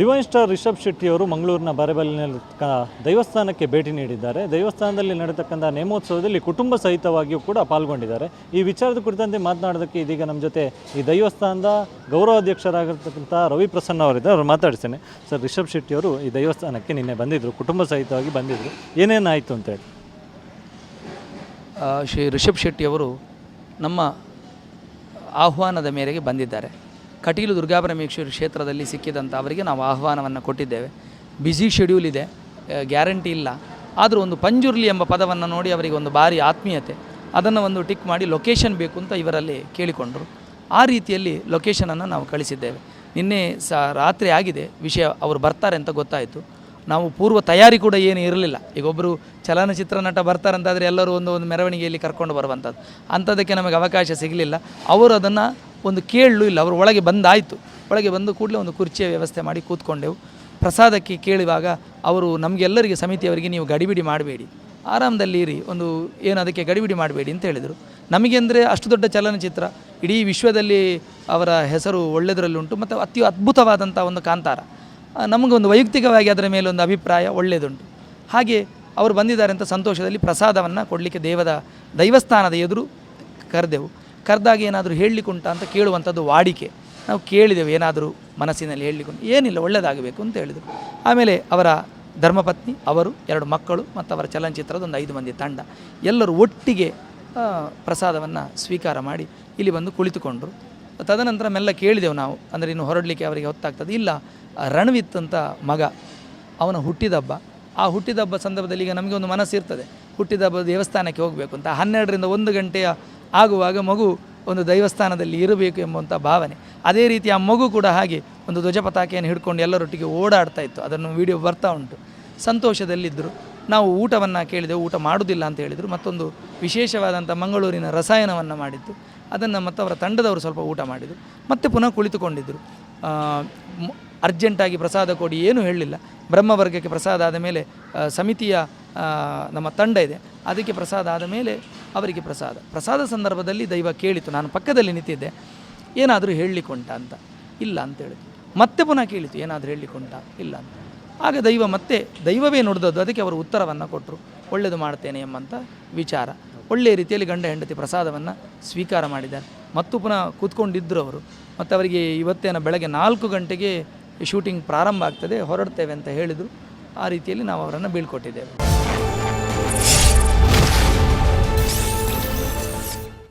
Divine star Rishabh Shetty ಅವರು ಮಂಗಳೂರಿನ ಬರೆಬಲ್ನಲ್ಲಿ ದೇವಸ್ಥಾನಕ್ಕೆ ಭೇಟಿ ನೀಡಿದ್ದಾರೆ. ದೇವಸ್ಥಾನದಲ್ಲಿ ನಡೆತಕ್ಕಂಥ ನೇಮೋತ್ಸವದಲ್ಲಿ ಕುಟುಂಬ ಸಹಿತವಾಗಿಯೂ ಕೂಡ ಪಾಲ್ಗೊಂಡಿದ್ದಾರೆ. ಈ ವಿಚಾರದ ಕುರಿತಂತೆ ಮಾತನಾಡೋದಕ್ಕೆ ಇದೀಗ ನಮ್ಮ ಜೊತೆ ಈ ದೇವಸ್ಥಾನದ ಗೌರವಾಧ್ಯಕ್ಷರಾಗಿರ್ತಕ್ಕಂಥ ರವಿ ಪ್ರಸನ್ನ ಅವರಿದ್ದಾರೆ. ಅವರು ಮಾತಾಡ್ತೇನೆ ಸರ್, ರಿಷಬ್ ಶೆಟ್ಟಿ ಅವರು ಈ ದೇವಸ್ಥಾನಕ್ಕೆ ನಿನ್ನೆ ಬಂದಿದ್ದರು ಕುಟುಂಬ ಸಹಿತವಾಗಿ ಬಂದಿದ್ದರು ಏನೇನಾಯಿತು ಅಂತೇಳಿ ಶ್ರೀ ರಿಷಬ್ ಶೆಟ್ಟಿಯವರು ನಮ್ಮ ಆಹ್ವಾನದ ಮೇರೆಗೆ ಬಂದಿದ್ದಾರೆ. ಕಟೀಲು ದುರ್ಗಾಪರಮೇಶ್ವರಿ ಕ್ಷೇತ್ರದಲ್ಲಿ ಸಿಕ್ಕಿದಂಥ ಅವರಿಗೆ ನಾವು ಆಹ್ವಾನವನ್ನು ಕೊಟ್ಟಿದ್ದೇವೆ. ಬ್ಯುಸಿ ಶೆಡ್ಯೂಲ್ ಇದೆ ಗ್ಯಾರಂಟಿ ಇಲ್ಲ. ಆದರೂ ಒಂದು ಪಂಜುರ್ಲಿ ಎಂಬ ಪದವನ್ನು ನೋಡಿ ಅವರಿಗೆ ಒಂದು ಭಾರಿ ಆತ್ಮೀಯತೆ, ಅದನ್ನು ಒಂದು ಟಿಕ್ ಮಾಡಿ ಲೊಕೇಶನ್ ಬೇಕು ಅಂತ ಇವರಲ್ಲಿ ಕೇಳಿಕೊಂಡರು. ಆ ರೀತಿಯಲ್ಲಿ ಲೊಕೇಶನನ್ನು ನಾವು ಕಳಿಸಿದ್ದೇವೆ. ನಿನ್ನೆ ಸಹ ರಾತ್ರಿ ಆಗಿದೆ, ವಿಷಯ ಅವರು ಬರ್ತಾರೆ ಅಂತ ಗೊತ್ತಾಯಿತು. ನಾವು ಪೂರ್ವ ತಯಾರಿ ಕೂಡ ಏನು ಇರಲಿಲ್ಲ. ಈಗ ಒಬ್ಬರು ಚಲನಚಿತ್ರ ನಟ ಬರ್ತಾರಂತಾದರೆ ಎಲ್ಲರೂ ಒಂದು ಒಂದು ಮೆರವಣಿಗೆಯಲ್ಲಿ ಕರ್ಕೊಂಡು ಬರುವಂಥದ್ದು ಅಂಥದ್ದಕ್ಕೆ ನಮಗೆ ಅವಕಾಶ ಸಿಗಲಿಲ್ಲ. ಅವರು ಅದನ್ನು ಒಂದು ಕೇಳಲು ಇಲ್ಲ, ಅವರು ಒಳಗೆ ಬಂದಾಯಿತು. ಒಳಗೆ ಬಂದು ಕೂಡಲೇ ಒಂದು ಕುರ್ಚಿಯ ವ್ಯವಸ್ಥೆ ಮಾಡಿ ಕೂತ್ಕೊಂಡೆವು. ಪ್ರಸಾದಕ್ಕೆ ಕೇಳುವಾಗ ಅವರು, ನಮಗೆಲ್ಲರಿಗೆ ಸಮಿತಿಯವರಿಗೆ ನೀವು ಗಡಿಬಿಡಿ ಮಾಡಬೇಡಿ. ಆರಾಮದಲ್ಲಿ ಇರಿ, ಒಂದು ಏನು ಅದಕ್ಕೆ ಗಡಿಬಿಡಿ ಮಾಡಬೇಡಿ ಅಂತ ಹೇಳಿದರು. ನಮಗೆ ಅಂದರೆ ಅಷ್ಟು ದೊಡ್ಡ ಚಲನಚಿತ್ರ. ಇಡೀ ವಿಶ್ವದಲ್ಲಿ ಅವರ ಹೆಸರು ಒಳ್ಳೆಯದರಲ್ಲುಂಟು ಮತ್ತು ಅತಿ ಅದ್ಭುತವಾದಂಥ ಒಂದು ಕಾಂತಾರ. ನಮಗೊಂದು ವೈಯಕ್ತಿಕವಾಗಿ ಅದರ ಮೇಲೆ ಒಂದು ಅಭಿಪ್ರಾಯ ಒಳ್ಳೆಯದುಂಟು ಹಾಗೆ ಅವರು ಬಂದಿದ್ದಾರೆ ಅಂತ ಸಂತೋಷದಲ್ಲಿ ಪ್ರಸಾದವನ್ನು ಕೊಡಲಿಕ್ಕೆ ದೇವದ ದೈವಸ್ಥಾನದ ಎದುರು ಕರೆದೆವು. ಕರೆದಾಗ ಏನಾದರೂ ಹೇಳಲಿಕ್ಕುಂಟ ಅಂತ ಕೇಳುವಂಥದ್ದು ವಾಡಿಕೆ. ನಾವು ಕೇಳಿದೆವು ಏನಾದರೂ ಮನಸ್ಸಿನಲ್ಲಿ ಹೇಳಲಿಕ್ಕುಂಟು. ಏನಿಲ್ಲ ಒಳ್ಳೆಯದಾಗಬೇಕು ಅಂತ ಹೇಳಿದರು. ಆಮೇಲೆ ಅವರ ಧರ್ಮಪತ್ನಿ, ಅವರು, ಎರಡು ಮಕ್ಕಳು ಮತ್ತು ಅವರ ಚಲನಚಿತ್ರದ ಒಂದು ಐದು ಮಂದಿ ತಂಡ. ಎಲ್ಲರೂ ಒಟ್ಟಿಗೆ ಪ್ರಸಾದವನ್ನು ಸ್ವೀಕಾರ ಮಾಡಿ ಇಲ್ಲಿ ಬಂದು ಕುಳಿತುಕೊಂಡರು. ತದನಂತರ ಮೆಲ್ಲ ಕೇಳಿದೆವು ನಾವು. ಅಂದರೆ ಇನ್ನು ಹೊರಡಲಿಕ್ಕೆ ಅವರಿಗೆ ಹೊತ್ತಾಗ್ತದೆ. ಇಲ್ಲ, ರಣವಿತ್ ಅಂತ ಮಗ, ಅವನ ಹುಟ್ಟಿದಬ್ಬ ಆ ಹುಟ್ಟಿದಬ್ಬ ಸಂದರ್ಭದಲ್ಲಿ ಈಗ ನಮಗೆ ಒಂದು ಮನಸ್ಸು ಇರ್ತದೆ. ಹುಟ್ಟಿದಬ್ಬ ದೇವಸ್ಥಾನಕ್ಕೆ ಹೋಗಬೇಕು ಅಂತ. ಹನ್ನೆರಡರಿಂದ ಒಂದು ಗಂಟೆಯ ಆಗುವಾಗ ಮಗು ಒಂದು ದೈವಸ್ಥಾನದಲ್ಲಿ ಇರಬೇಕು ಎಂಬಂಥ ಭಾವನೆ. ಅದೇ ರೀತಿ ಆ ಮಗು ಕೂಡ ಹಾಗೆ ಒಂದು ಧ್ವಜ ಪತಾಕೆಯನ್ನು ಹಿಡ್ಕೊಂಡು ಎಲ್ಲರೊಟ್ಟಿಗೆ ಓಡಾಡ್ತಾ ಇತ್ತು. ಅದನ್ನು ವಿಡಿಯೋ ಬರ್ತಾ ಉಂಟು. ಸಂತೋಷದಲ್ಲಿದ್ದರು. ನಾವು ಊಟವನ್ನು ಕೇಳಿದೆವು. ಊಟ ಮಾಡುವುದಿಲ್ಲ ಅಂತ ಹೇಳಿದರು. ಮತ್ತೊಂದು ವಿಶೇಷವಾದಂಥ ಮಂಗಳೂರಿನ ರಸಾಯನವನ್ನು ಮಾಡಿದ್ದು. ಅದನ್ನು ಮತ್ತು ಅವರ ತಂಡದವರು ಸ್ವಲ್ಪ ಊಟ ಮಾಡಿದರು. ಮತ್ತೆ ಪುನಃ ಕುಳಿತುಕೊಂಡಿದ್ದರು. ಅರ್ಜೆಂಟಾಗಿ ಪ್ರಸಾದ ಕೊಡಿ, ಏನೂ ಹೇಳಲಿಲ್ಲ. ಬ್ರಹ್ಮವರ್ಗಕ್ಕೆ ಪ್ರಸಾದ ಆದ ಮೇಲೆ ಸಮಿತಿಯ ನಮ್ಮ ತಂಡ ಇದೆ. ಅದಕ್ಕೆ ಪ್ರಸಾದ ಆದ ಮೇಲೆ ಅವರಿಗೆ ಪ್ರಸಾದ. ಪ್ರಸಾದ ಸಂದರ್ಭದಲ್ಲಿ ದೈವ ಕೇಳಿತು, ನಾನು ಪಕ್ಕದಲ್ಲಿ ನಿಂತಿದ್ದೆ. ಏನಾದರೂ ಹೇಳಿಕೊಂಟ ಅಂತ. ಇಲ್ಲ ಅಂತ ಮತ್ತೆ ಪುನಃ ಕೇಳಿತು, ಏನಾದರೂ ಹೇಳಿಕೊಂಡ ಇಲ್ಲ ಅಂತ. ಆಗ ದೈವ ಮತ್ತೆ, ದೈವವೇ ನುಡಿದದ್ದು, ಅದಕ್ಕೆ ಅವರು ಉತ್ತರವನ್ನು ಕೊಟ್ಟರು ಒಳ್ಳೆಯದು ಮಾಡ್ತೇನೆ ಎಂಬಂಥ ವಿಚಾರ. ಒಳ್ಳೆಯ ರೀತಿಯಲ್ಲಿ ಗಂಡ ಹೆಂಡತಿ ಪ್ರಸಾದವನ್ನು ಸ್ವೀಕಾರ ಮಾಡಿದ್ದಾರೆ. ಮತ್ತು ಪುನಃ ಕೂತ್ಕೊಂಡಿದ್ದರು ಅವರು. ಮತ್ತು ಅವರಿಗೆ ಇವತ್ತೇನ ಬೆಳಗ್ಗೆ ನಾಲ್ಕು ಗಂಟೆಗೆ ಶೂಟಿಂಗ್ ಪ್ರಾರಂಭ ಆಗ್ತದೆ ಹೊರಡ್ತೇವೆ ಅಂತ ಹೇಳಿದರು. ಆ ರೀತಿಯಲ್ಲಿ ನಾವು ಅವರನ್ನು ಬೀಳ್ಕೊಟ್ಟಿದ್ದೇವೆ.